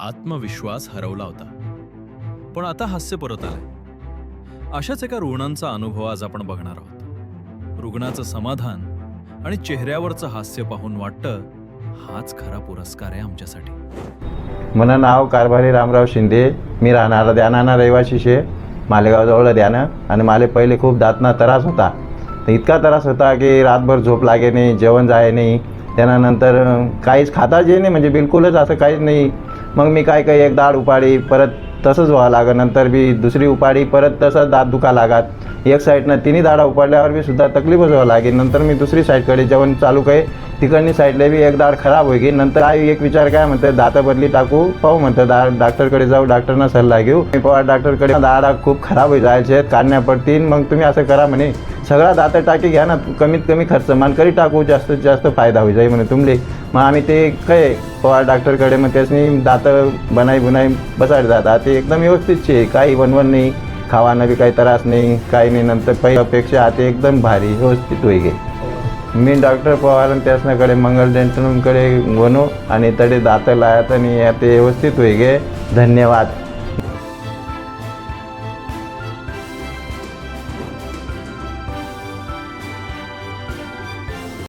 आत्मविश्वास हरवला होता. पण आता हास्य परत आलंय. अशाच एका रुग्णांचा अनुभव आज आपण बघणार आहोत. रुग्णाचं समाधान आणि चेहऱ्यावरचं हास्य पाहून वाटतं हाच खरा पुरस्कार आहे आमच्यासाठी. मला नाव कारभारी रामराव शिंदे. मी राहणारा ध्यानाना रहिवाशी शे. मालेगावजवळ ध्यानं आणि माले पहिले खूप दातना त्रास होता. तर इतका त्रास होता की रातभर झोप लागे नाही जेवण जाय नाही. त्यानंतर काहीच खाता जे नाही म्हणजे बिलकुलच असं काहीच नाही. मग मी काय काय एक दाढ उपाडी परत तसंच व्हावं लागं नंतर बी दुसरी उपाडी परत तसंच दात दुखा लागत. एक साईडनं तिन्ही दाडा उपाडल्यावर बी सुद्धा तकलीफच व्हावं लागे नंतर मी दुसरी साईडकडे जेवण चालू काही तिकडनी साईडला बी एक दाढ खराब होई नंतर आई एक विचार काय म्हणते दाता बदली टाकू पाहू म्हणते दा डॉक्टरकडे जाऊ डॉक्टरना सल्ला घेऊ. मी पवा डॉक्टरकडे दाडा खूप खराब होई जायचे काढण्या पडतील. मग तुम्ही असं करा म्हणे. सगळा दाता टाकी घ्या ना कमीत कमी खर्च. मानकरी टाकू जास्तीत जास्त फायदा होई जाई म्हणे तुमले. मग आम्ही ते काय पवार डॉक्टरकडे मग त्यासनी दातं बनाई बुनाई बसायला जातात ते एकदम व्यवस्थित छे काही बनवण नाही. खावानं बी काही त्रास नाही. काही नाही. नंतर पहिल्यापेक्षा आता एकदम भारी व्यवस्थित होई गे मी डॉक्टर पवार आणि त्यासनाकडे मंगल डेंटनकडे बनू आणि तडे दात लायात आणि ते व्यवस्थित होई गे धन्यवाद.